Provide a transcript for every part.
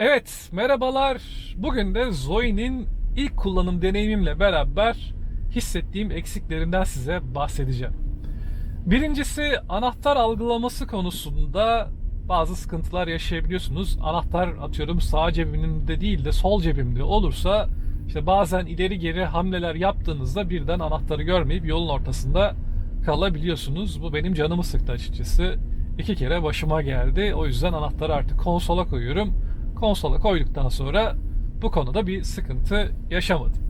Evet, merhabalar. Bugün de Zoe'nin ilk kullanım deneyimimle beraber hissettiğim eksiklerinden size bahsedeceğim. Birincisi anahtar algılaması konusunda bazı sıkıntılar yaşayabiliyorsunuz. Anahtar atıyorum sağ cebimde değil de sol cebimde olursa işte bazen ileri geri hamleler yaptığınızda birden anahtarı görmeyip yolun ortasında kalabiliyorsunuz. Bu benim canımı sıktı açıkçası. İki kere başıma geldi. O yüzden anahtarı artık konsola koyuyorum. Konsola koyduktan sonra bu konuda bir sıkıntı yaşamadım.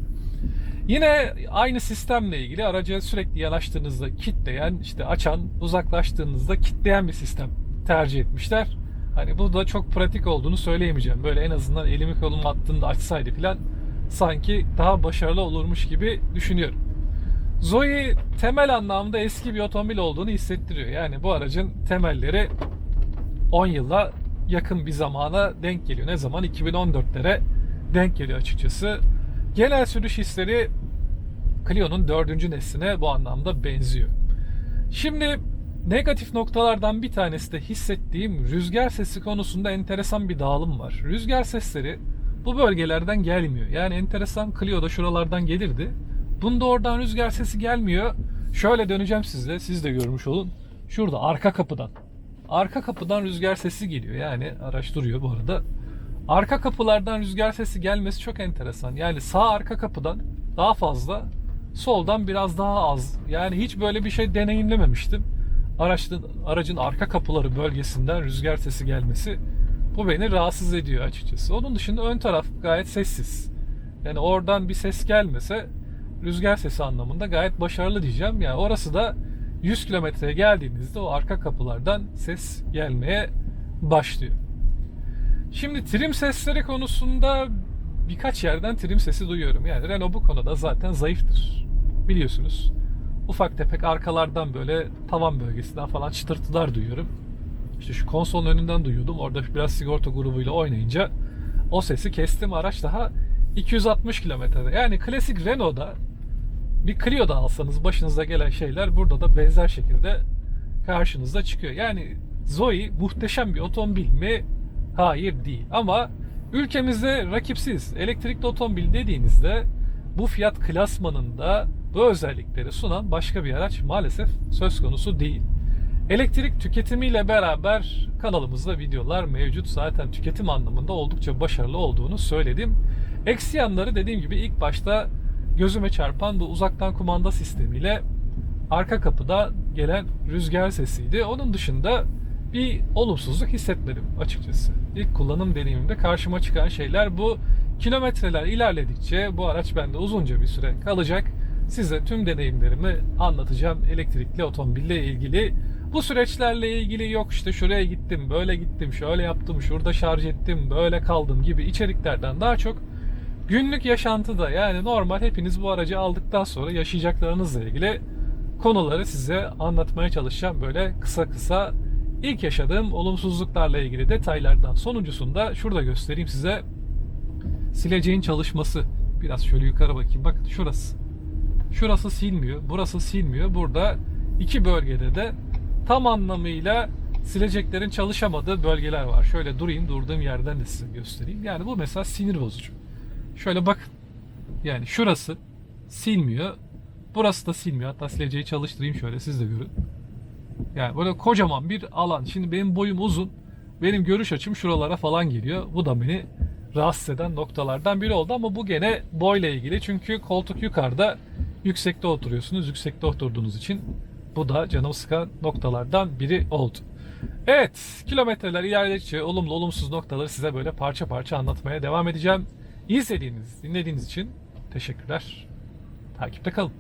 Yine aynı sistemle ilgili araca sürekli yanaştığınızda kitleyen, işte açan, uzaklaştığınızda kitleyen bir sistem tercih etmişler. Hani bu da çok pratik olduğunu söyleyemeyeceğim. Böyle en azından elimi kolumu attığında açsaydı falan sanki daha başarılı olurmuş gibi düşünüyorum. Zoe temel anlamda eski bir otomobil olduğunu hissettiriyor. Yani bu aracın temelleri 10 yıla yakın bir zamana denk geliyor. Ne zaman? 2014'lere denk geliyor açıkçası. Genel sürüş hisleri Clio'nun dördüncü nesline bu anlamda benziyor. Şimdi negatif noktalardan bir tanesi de hissettiğim rüzgar sesi konusunda enteresan bir dağılım var. Rüzgar sesleri bu bölgelerden gelmiyor. Yani enteresan Clio'da şuralardan gelirdi. Bunda oradan rüzgar sesi gelmiyor. Şöyle döneceğim size, siz de görmüş olun. Şurada arka kapıdan. Arka kapıdan rüzgar sesi geliyor. Yani araç duruyor bu arada. Arka kapılardan rüzgar sesi gelmesi çok enteresan. Yani sağ arka kapıdan daha fazla, soldan biraz daha az. Yani hiç böyle bir şey deneyimlememiştim. Araçın, aracın arka kapıları bölgesinden rüzgar sesi gelmesi bu beni rahatsız ediyor açıkçası. Onun dışında ön taraf gayet sessiz. Yani oradan bir ses gelmese rüzgar sesi anlamında gayet başarılı diyeceğim. Yani orası da 100 kilometreye geldiğinizde o arka kapılardan ses gelmeye başlıyor. Şimdi trim sesleri konusunda birkaç yerden trim sesi duyuyorum. Yani Renault bu konuda zaten zayıftır. Biliyorsunuz. Ufak tefek arkalardan böyle tavan bölgesinden falan çıtırtılar duyuyorum. İşte şu konsolun önünden duyuyordum. Orada biraz sigorta grubuyla oynayınca o sesi kestim. Araç daha 260 kilometrede. Yani klasik Renault'da bir Clio'da alsanız başınıza gelen şeyler burada da benzer şekilde karşınıza çıkıyor. Yani Zoe muhteşem bir otomobil mi? Hayır değil. Ama ülkemizde rakipsiz elektrikli otomobil dediğinizde bu fiyat klasmanında bu özellikleri sunan başka bir araç maalesef söz konusu değil. Elektrik tüketimiyle beraber kanalımızda videolar mevcut. Zaten tüketim anlamında oldukça başarılı olduğunu söyledim. Eksi yanları dediğim gibi ilk başta gözüme çarpan bu uzaktan kumanda sistemiyle arka kapıda gelen rüzgar sesiydi. Onun dışında bir olumsuzluk hissetmedim açıkçası. İlk kullanım deneyimimde karşıma çıkan şeyler bu. Kilometreler ilerledikçe bu araç bende uzunca bir süre kalacak. Size tüm deneyimlerimi anlatacağım elektrikli otomobille ilgili. Bu süreçlerle ilgili yok işte şuraya gittim, böyle gittim, şöyle yaptım, şurada şarj ettim, böyle kaldım gibi içeriklerden daha çok günlük yaşantıda yani normal hepiniz bu aracı aldıktan sonra yaşayacaklarınızla ilgili konuları size anlatmaya çalışacağım. Böyle kısa kısa ilk yaşadığım olumsuzluklarla ilgili detaylardan sonuncusunda şurada göstereyim size. Sileceğin çalışması. Biraz şöyle yukarı bakayım. Bakın şurası. Şurası silmiyor burası silmiyor. Burada iki bölgede de tam anlamıyla sileceklerin çalışamadığı bölgeler var. Şöyle durayım durduğum yerden de size göstereyim. Yani bu mesela sinir bozucu Şöyle bakın. Yani şurası silmiyor. Burası da silmiyor. Hatta sileceği çalıştırayım şöyle siz de görün. Yani böyle kocaman bir alan. Şimdi benim boyum uzun. Benim görüş açım şuralara falan geliyor. Bu da beni rahatsız eden noktalardan biri oldu ama bu gene boyla ilgili. Çünkü koltuk yukarıda yüksekte oturuyorsunuz. Yüksekte oturduğunuz için bu da canımı sıkan noktalardan biri oldu. Evet, kilometreler ilerledikçe olumlu olumsuz noktaları size böyle parça parça anlatmaya devam edeceğim. İzlediğiniz, dinlediğiniz için teşekkürler. Takipte kalın.